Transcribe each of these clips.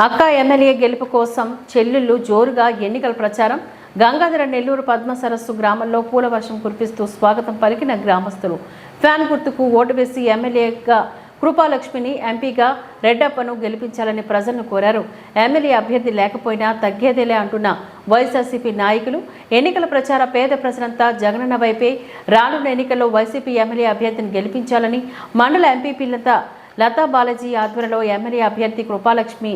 అక్క ఎమ్మెల్యే గెలుపు కోసం చెల్లెళ్ళు జోరుగా ఎన్నికల ప్రచారం. గంగాధర నెల్లూరు పద్మ సరస్సు గ్రామంలో పూల వర్షం కురిపిస్తూ స్వాగతం పలికిన గ్రామస్తులు. ఫ్యాన్ గుర్తుకు ఓటు వేసి ఎమ్మెల్యేగా కృపాలక్ష్మిని ఎంపీగా రెడ్డప్పను గెలిపించాలని ప్రజలను కోరారు. ఎమ్మెల్యే అభ్యర్థి లేకపోయినా తగ్గేదేలే అంటున్న వైఎస్ఆర్సీపీ నాయకులు. ఎన్నికల ప్రచార పేద ప్రజలంతా జగనన్న వైపే రానున్న ఎన్నికల్లో వైసీపీ ఎమ్మెల్యే అభ్యర్థిని గెలిపించాలని మండల ఎంపీపీలంతా లతా బాలాజీ ఆధ్వర్యంలో ఎమ్మెల్యే అభ్యర్థి కృపాలక్ష్మి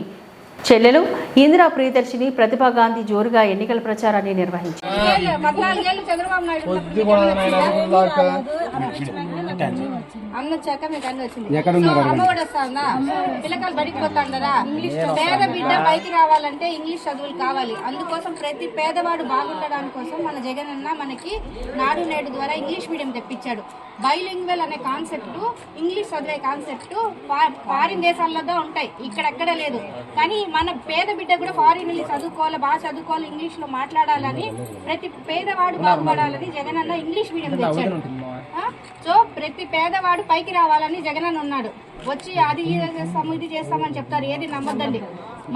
చెల్లెలు ఇందిరా ప్రియదర్శిని ప్రతిభా గాంధీ జోరుగా ఎన్నికల ప్రచారాన్ని నిర్వహించారు. అన్న వచ్చాక మీకు అన్ని వచ్చింది. సో అమ్మఒడి వస్తుందా? పిల్లకాయలు బడికి పోతాండరా పేద బిడ్డ పైకి రావాలంటే ఇంగ్లీష్ చదువులు కావాలి. అందుకోసం ప్రతి పేదవాడు బాగుండడానికి కోసం మన జగన్ అన్న మనకి నాడు నేడు ద్వారా ఇంగ్లీష్ మీడియం తెప్పించాడు. బైలింగ్వెల్ అనే కాన్సెప్ట్ ఇంగ్లీష్ చదివే కాన్సెప్ట్ ఫారిన్ దేశాల్లో ఉంటాయి. ఇక్కడెక్కడ లేదు. కానీ మన పేద బిడ్డ కూడా ఫారిన్ వెళ్ళి చదువుకోవాలి బాగా చదువుకోవాలి ఇంగ్లీష్లో మాట్లాడాలని ప్రతి పేదవాడు బాగుపడాలని జగన్ అన్న ఇంగ్లీష్ మీడియం తెచ్చాడు? సో ప్రతి పేదవాడు పైకి రావాలని జగన్ అన్న ఉన్నాడు. వచ్చి అది ఇది చేస్తాము ఇది చేస్తామని చెప్తారు. ఏది నమ్మొద్దండి.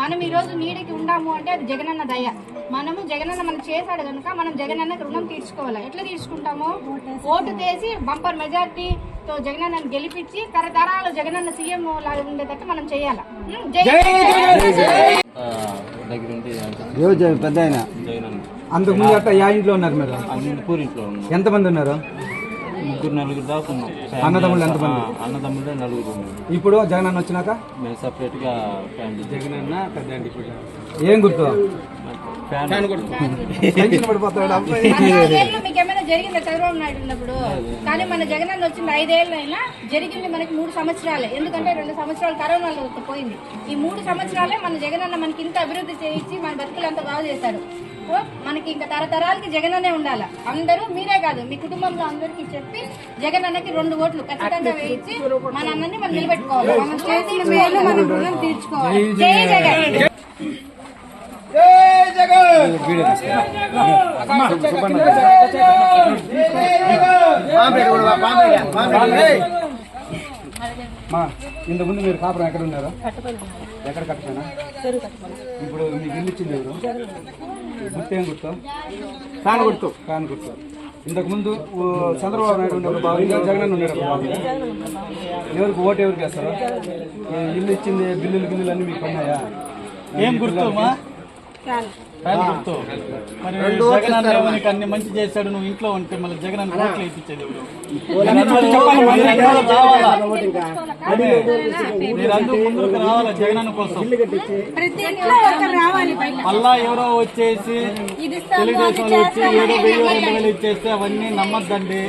మనం ఈ రోజు నీడికి ఉండాము అంటే అది జగనన్న దయ. మనము జగనన్న మనం చేశాడు కనుక మనం జగనన్నకి రుణం తీర్చుకోవాలి. ఎట్లా తీర్చుకుంటాము? ఓటు తీసి బంపర్ మెజార్టీతో జగనన్నని గెలిపించి తరతరాలు జగనన్న సీఎం లాగా ఉండేటట్టు మనం చేయాలి? జగన్. పెద్ద ఆయన జగన్ అందుకు ముందు అట్లా యా ఇంట్లో ఉన్నారు మీరు? అన్ని ఎంతమంది ఉన్నారు? ముగ్గురు నలుగురు దాకా ఉన్నాం. అన్నదమ్ములు ఎంతమంది? అన్నదమ్ములే నలుగురు. ఉన్నాం ఇప్పుడు జగన్ అన్న వచ్చినాక? మేము సపరేట్గా ఫ్యామిలీ జగన్ అన్న పెద్ద ఏం గుర్తు? ఫ్యాన్ టెన్షన్ పడిపోతాడు అబ్బాయి? పద్నాలుగేళ్ళు మీకు ఏమైనా జరిగిందా? చంద్రబాబు నాయుడు ఉన్నప్పుడు. కానీ మన జగన్ అన్న వచ్చింది ఐదేళ్ళు అయినా జరిగింది మనకి మూడు సంవత్సరాలే. ఎందుకంటే రెండు సంవత్సరాలు కరోనాలో పోయింది. ఈ మూడు సంవత్సరాలే మన జగన్ అన్న మనకి ఇంత అభివృద్ధి చేయించి మన బతుకులు అంత బాగా చేశాడు. సో మనకి ఇంకా తరతరాలకి జగన్ అన్నే ఉండాలి? అందరూ మీరే కాదు మీ కుటుంబంలో అందరికీ చెప్పి జగన్ అన్నకి రెండు ఓట్లు ఖచ్చితంగా వేయించి మన అన్నని మనం నిలబెట్టుకోవాలి. మనం చేసిన మేలు మనం రుణం తీర్చుకోవాలి. జై జగన్. మా ఇంత ముందు మీరు కాపురం ఎక్కడ ఉన్నారు ఎక్కడ కట్టపోయినా ఇప్పుడు మీకు ఇల్లు ఇచ్చింది ఎవరు? గుర్తు గుర్తు? ఫ్యాన్ గుర్తు ఫ్యాన్ గుర్తు. ఇంతకు ముందు ఊ, చంద్రబాబు నాయుడు ఉన్నప్పుడు బాగుంది జగన్ ఉండేటప్పుడు బాగుంది ఎవరికి ఓటు ఎవరికి వేస్తారు? ఇల్లు ఇచ్చింది బిల్లులు గిల్లులు అన్ని మీకు పడినాయా ఏం గుర్తు మరి అన్న నీకు అన్ని మంచి చేశాడు నువ్వు ఇంట్లో ఉంటే మళ్ళీ జగన్ అన్న ఓట్లు వేయించేది రావాలా? మీరందరూ ముందుకు రావాలా జగన్ అన్న కోసం. ప్రతి ఇంట్లో ఒకరు రావాలి పైన. మళ్ళా ఎవరో వచ్చేసి తెలుగుదేశం వచ్చి ఏదో వెయ్యి రెండు. వేలు ఇచ్చేస్తే అవన్నీ నమ్మద్దండి.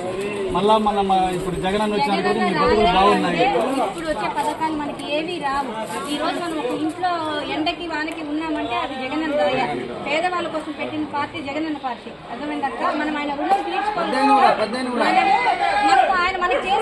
మళ్ళా మన మన ఇప్పుడు జగన్ అన్న వచ్చిన కూడా మీ బతుకులు బాగున్నాయి. ఏవి రావు. ఈ రోజు మనం ఒక ఇంట్లో ఎండకి వానకి ఉన్నామంటే అది జగనన్న దయ. పేదవాళ్ళ కోసం పెట్టిన పార్టీ జగనన్న పార్టీ. అర్థమైందక్క మనం ఆయన రుణం తీర్చుకోవాలి మనకు ఆయన మనకి